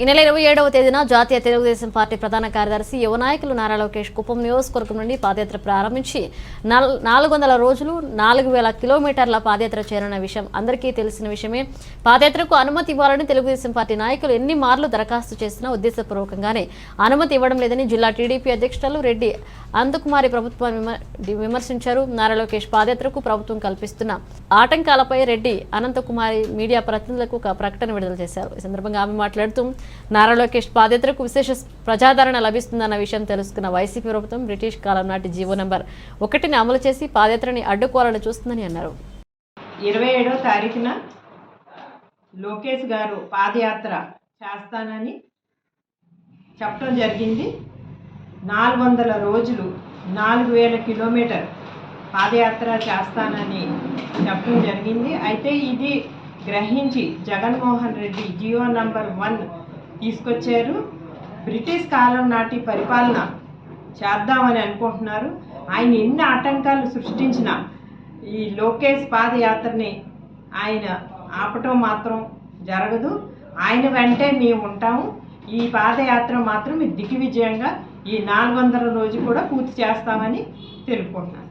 ఈ నెల ఇరవై ఏడవ తేదీన జాతీయ తెలుగుదేశం పార్టీ ప్రధాన కార్యదర్శి యువ నాయకులు నారా లోకేష్ కుప్పం నియోజకవర్గం నుండి పాదయాత్ర ప్రారంభించి నాలుగు వందల రోజులు నాలుగు వేల కిలోమీటర్ల పాదయాత్ర చేరిన విషయం అందరికీ తెలిసిన విషయమే. పాదయాత్రకు అనుమతి ఇవ్వాలని తెలుగుదేశం పార్టీ నాయకులు ఎన్ని మార్లు దరఖాస్తు చేసినా ఉద్దేశపూర్వకంగానే అనుమతి ఇవ్వడం లేదని జిల్లా టీడీపీ అధ్యక్షులు రెడ్డి అందుకుమారి ప్రభుత్వం విమర్శించారు. నారా లోకేష్ పాదయాత్రకు ప్రభుత్వం కల్పిస్తున్న ఆటంకాలపై రెడ్డి అనంతకుమారి మీడియా ప్రతినిధులకు ఒక ప్రకటన విడుదల చేశారు. ఈ సందర్భంగా ఆమె మాట్లాడుతూ నారా లోకేష్ పాదయాత్రకు విశేష ప్రజాదరణ లభిస్తుందన్న విషయం తెలుసుకున్న వైసీపీ ప్రభుత్వం బ్రిటిష్ కాలం నాటి జీవో నెంబర్ ఒకటిని అమలు చేసి పాదయాత్రని అడ్డుకోవాలని చూస్తుందని అన్నారు. ఇరవై ఏడో తారీఖున లోకేష్ గారు పాదయాత్ర చేస్తానని చెప్పడం జరిగింది. నాలుగు వందల రోజులు నాలుగు వేల కిలోమీటర్ పాదయాత్ర చేస్తానని చెప్పడం జరిగింది. అయితే ఇది గ్రహించి జగన్మోహన్ రెడ్డి జియో నంబర్ వన్ తీసుకొచ్చారు. బ్రిటిష్ కాలం నాటి పరిపాలన చేద్దామని అనుకుంటున్నారు. ఆయన ఎన్ని ఆటంకాలు సృష్టించినా ఈ లోకేష్ పాదయాత్రని ఆయన ఆపటం మాత్రం జరగదు. ఆయన వెంటే మేము ఉంటాము. ఈ పాదయాత్ర మాత్రం దిగ్విజయంగా ఈ నాలుగు వందల రోజు కూడా పూర్తి చేస్తామని తెలుపుకుంటున్నాను.